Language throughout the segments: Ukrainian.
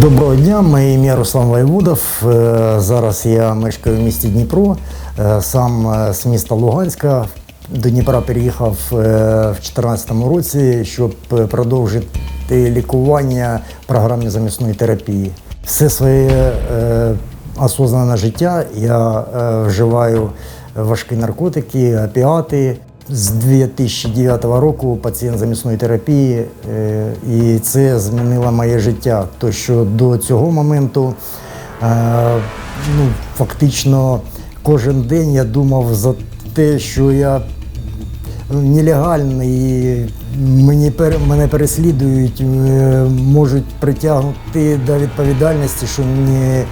Доброго дня, моє ім'я Руслан Вайвудов. Е, Зараз я мешкаю в місті Дніпро, е, сам з міста Луганська. До Дніпра переїхав е, в 2014 році, щоб продовжити лікування в програмі замісної терапії. Все своє осознане життя я вживаю важкі наркотики, опіати. З 2009 року пацієнт замісної терапії, е, і це змінило моє життя. То що до цього моменту е, ну, фактично кожен день я думав за те, що я нелегальний, мені мене переслідують, е, можуть притягнути до відповідальності, що мені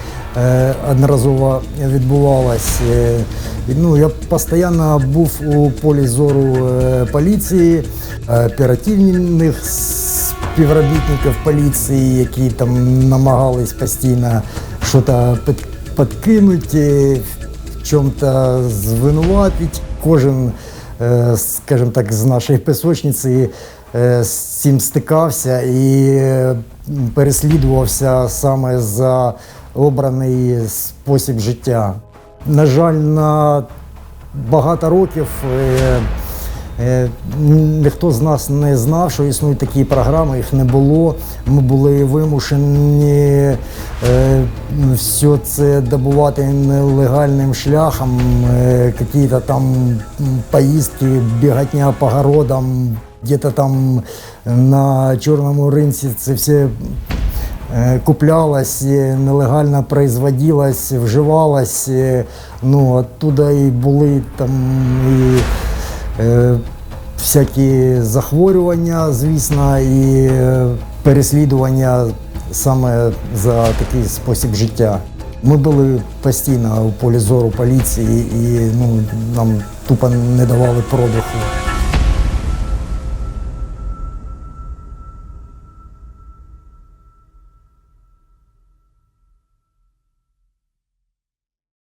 одноразово відбувалось. Е, Ну, я постійно був у полі зору е, поліції, оперативних співробітників поліції, які там намагались постійно щось підкинути, в чому-то звинуватити. Кожен е, скажімо так, з нашої пісочниці е, з цим стикався і е, переслідувався саме за обраний спосіб життя. На жаль, на багато років е, е, ніхто з нас не знав, що існують такі програми, їх не було. Ми були вимушені е, все це добувати нелегальним шляхом, якісь там поїздки, бігатня по городам, где-то там на чорному ринці це все е, куплялось, е, нелегально производилось, вживалось. е, Ну, оттуда і були там і е, всякі захворювання, звісно, і переслідування саме за такий спосіб життя. Ми були постійно у полі зору поліції і ну, нам тупо не давали продиху.